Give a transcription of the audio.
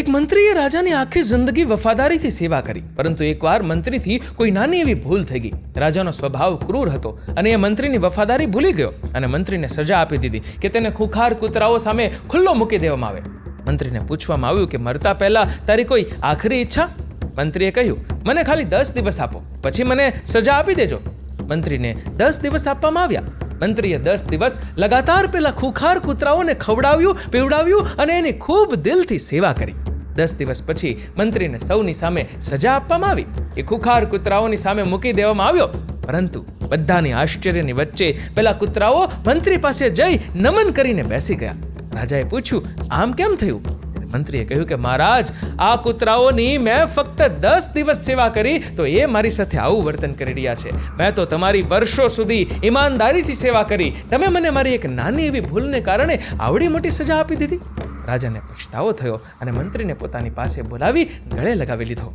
એક મંત્રીએ રાજાની આખી જિંદગી વફાદારીથી સેવા કરી, પરંતુ એકવાર મંત્રીથી કોઈ નાની એવી ભૂલ થઈ ગઈ. રાજાનો સ્વભાવ ક્રૂર હતો અને એ મંત્રીની વફાદારી ભૂલી ગયો અને મંત્રીને સજા આપી દીધી કે તેને ખુખાર કૂતરાઓ સામે ખુલ્લો મૂકી દેવામાં આવે. મંત્રીને પૂછવામાં આવ્યું કે, મરતા પહેલા તારી કોઈ આખરી ઈચ્છા? મંત્રીએ કહ્યું, મને ખાલી દસ દિવસ આપો, પછી મને સજા આપી દેજો. મંત્રીને દસ દિવસ આપવામાં આવ્યા. મંત્રીએ દસ દિવસ લગાતાર પેલા ખુખાર કૂતરાઓને ખવડાવ્યું, પીવડાવ્યું અને એની ખૂબ દિલથી સેવા કરી. દસ દિવસ પછી મંત્રીને સૌની સામે સજા આપવામાં આવી. એ ખુખાર કૂતરાઓની સામે મૂકી દેવામાં આવ્યો. પરંતુ બધાની આશ્ચર્યની વચ્ચે પેલા કૂતરાઓ મંત્રી પાસે જઈ નમન કરીને બેસી ગયા. રાજાએ પૂછ્યું, આમ કેમ થયું? મંત્રીએ કહ્યું કે, મહારાજ, આ કૂતરાઓની મેં ફક્ત દસ દિવસ સેવા કરી, તો એ મારી સાથે આવું વર્તન કરી રહ્યા છે. મેં તો તમારી વર્ષો સુધી ઈમાનદારીથી સેવા કરી. તમે મને મારી એક નાની એવી ભૂલને કારણે આવડી મોટી સજા આપી દીધી. રાજાને પછતાવો થયો અને મંત્રીને પોતાની પાસે બોલાવી ગળે લગાવી લીધો.